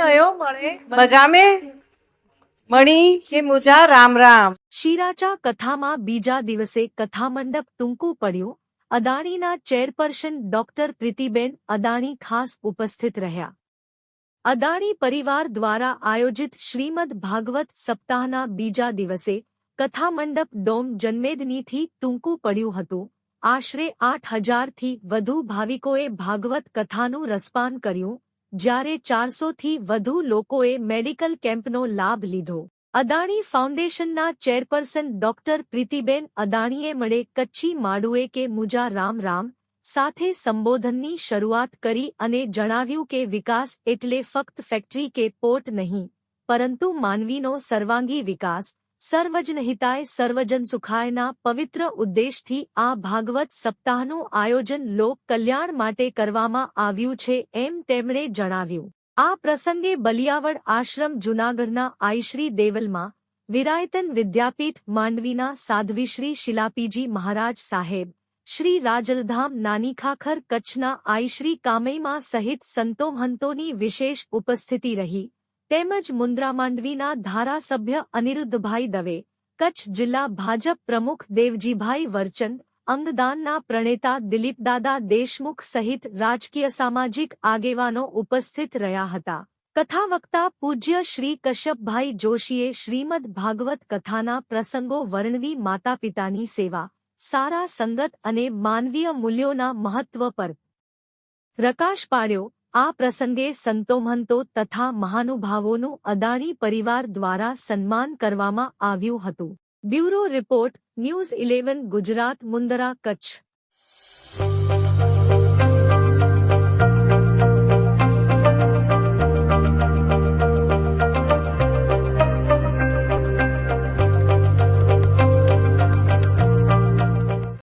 કયો મળે મજા મે મણી? કે મુજા રામ રામ. શિરાચા કથામાં બીજા દિવસે કથામંડપ ટૂંકું પડ્યું. અદાણીના ચેરપર્સન ડોક્ટર પ્રીતિબેન અદાણી ખાસ ઉપસ્થિત રહ્યા. અદાણી પરિવાર દ્વારા આયોજિત શ્રીમદ ભાગવત સપ્તાહના બીજા દિવસે કથામંડપ ડોમ જન્મેદનીથી ટૂંકું પડ્યું હતું. આશરે આઠ હજારથી વધુ ભાવિકોએ ભાગવત કથાનું રસપાન કર્યું. જ્યારે ચારસોથી વધુ લોકોએ મેડિકલ કેમ્પનો લાભ લીધો અદાણી ફાઉન્ડેશનના ચેરપર્સન ડોક્ટર પ્રીતિબેન અદાણીએ મળે કચ્છી માડુએ કે મુજા રામ રામ સાથે સંબોધનની શરૂઆત કરી અને જણાવ્યું કે વિકાસ એટલે ફક્ત ફેક્ટરી કે પોર્ટ નહીં પરંતુ માનવીનો સર્વાંગી વિકાસ સર્વજન હિતાય સર્વજન સુખાયના પવિત્ર ઉદ્દેશથી આ ભાગવત સપ્તાહનું આયોજન લોક કલ્યાણ માટે કરવામાં આવ્યું છે એમ તેમણે જણાવ્યું. આ પ્રસંગે બલિયાવડ આશ્રમ જૂનાગઢના આઈશ્રી દેવલમાં વિરાયતન વિદ્યાપીઠ માંડવીના સાધ્વીશ્રી શિલાપીજી મહારાજ સાહેબ, શ્રી રાજલધામ નાનીખાખર કચ્છના આઈશ્રી કામૈમાં સહિત સંતો મહંતોની વિશેષ ઉપસ્થિતિ રહી. તેમજ મુન્દ્રા માંડવીના ધારાસભ્ય અનિરુદ્ધભાઈ દવે, કચ્છ જિલ્લા ભાજપ પ્રમુખ દેવજીભાઈ વરચંદ, અંગદાનના પ્રણેતા દિલીપદાદા દેશમુખ સહિત રાજકીય સામાજિક આગેવાનો ઉપસ્થિત રહ્યા હતા. કથાવક્તા પૂજ્ય શ્રી કશ્યપભાઈ જોશીએ શ્રીમદ ભાગવત કથાના પ્રસંગો વર્ણવી માતાપિતાની સેવા, સારા સંગત અને માનવીય મૂલ્યોના મહત્વ પર પ્રકાશ પાડ્યો. આ પ્રસંગે સંતોમહંતો તથા મહાનુભાવોનું અદાણી પરિવાર દ્વારા સન્માન કરવામાં આવ્યું હતું. Bureau report, news eleven, Gujarat, Mundra, Kutch.